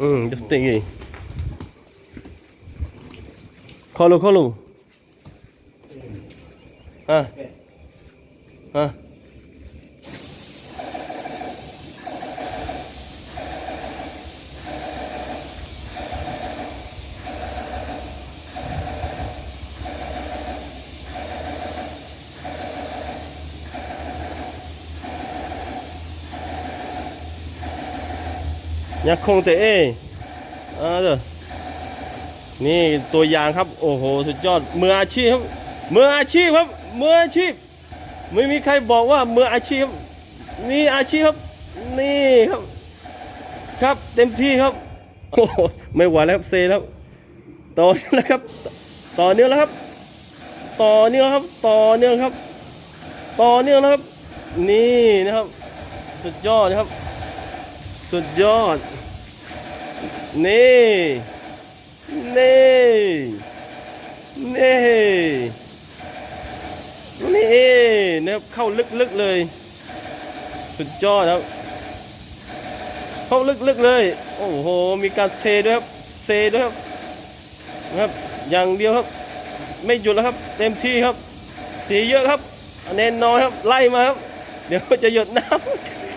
อืม just thinking คอลู ยังคงแต่เออ่าเด้อนี่ตัวอย่างครับ โอ้โห สุดยอดมืออาชีพครับมืออาชีพครับมืออาชีพ ไม่มีใครบอกว่ามืออาชีพนี่อาชีพครับ นี่ครับ ครับเต็มที่ครับโอ้โหไม่ไหวแล้วครับเซแล้วต่อเนื่องแล้วครับ ต่อเนื่องแล้วครับ ต่อเนื่องครับ ต่อเนื่องครับ ต่อเนื่องแล้วครับ นี่นะครับ สุดยอดนะครับ สุดยอด นี่ นี่ นี่ นี่นะครับเข้าลึกๆเลย สุดยอดครับ เข้าลึกๆเลย โอ้โห มีการเซด้วยครับ เซด้วยครับนะครับ อย่างเดียวครับ ไม่หยุดแล้วครับ เต็มที่ครับ สีเยอะครับแน่นอนครับ ไล่มาครับ เดี๋ยวจะหยดน้ำ